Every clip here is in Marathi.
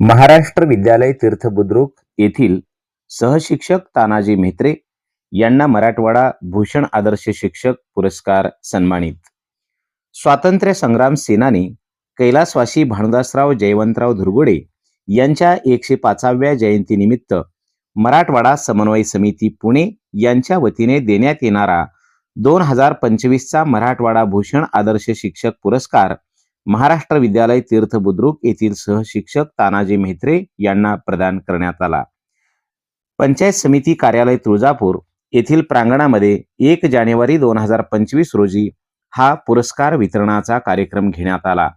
महाराष्ट्र विद्यालय तीर्थबुद्रुक येथील सहशिक्षक तानाजी म्हेत्रे यांना मराठवाडा भूषण आदर्श शिक्षक पुरस्कार सन्मानित. स्वातंत्र्य संग्राम सेनानी कैलासवासी भानुदासराव जयवंतराव धुरगुडे यांच्या एकशे पाचाव्या जयंतीनिमित्त मराठवाडा समन्वय समिती पुणे यांच्या वतीने देण्यात येणारा दोन हजार पंचवीसचा मराठवाडा भूषण आदर्श शिक्षक पुरस्कार महाराष्ट्र विद्यालय तीर्थबुद्रुक येथील सहशिक्षक तानाजी मेहत्रे यांना प्रदान करण्यात आला. पंचायत समिती कार्यालय तुळजापूर येथील प्रांगणामध्ये एक जानेवारी दोन हजार पंचवीस रोजी हा पुरस्कार वितरणाचा कार्यक्रम घेण्यात आला.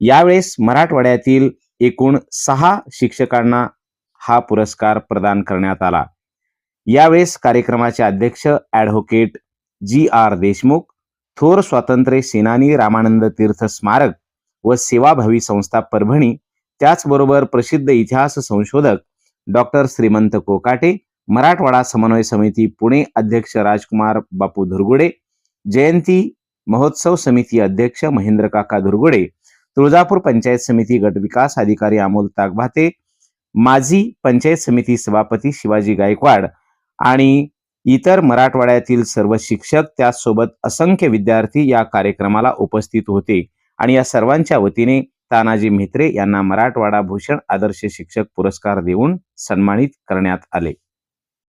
यावेळेस मराठवाड्यातील एकूण सहा शिक्षकांना हा पुरस्कार प्रदान करण्यात आला. यावेळेस कार्यक्रमाचे अध्यक्ष ॲडव्होकेट जी आर देशमुख थोर स्वातंत्र्य सेनानी रामानंद तीर्थ स्मारक व सेवाभावी संस्था परभणी त्याचबरोबर प्रसिद्ध इतिहास संशोधक डॉक्टर श्रीमंत कोकाटे मराठवाडा समन्वय समिती पुणे अध्यक्ष राजकुमार बापू धुरगुडे जयंती महोत्सव समिती अध्यक्ष महेंद्र काका धुरगुडे तुळजापूर पंचायत समिती गट विकास अधिकारी अमोल तागभाते माजी पंचायत समिती सभापती शिवाजी गायकवाड आणि इतर मराठवाड्यातील सर्व शिक्षक त्याचसोबत असंख्य विद्यार्थी या कार्यक्रमाला उपस्थित होते आणि या सर्वांच्या वतीने तानाजी म्हेत्रे यांना मराठवाडा भूषण आदर्श शिक्षक पुरस्कार देऊन सन्मानित करण्यात आले.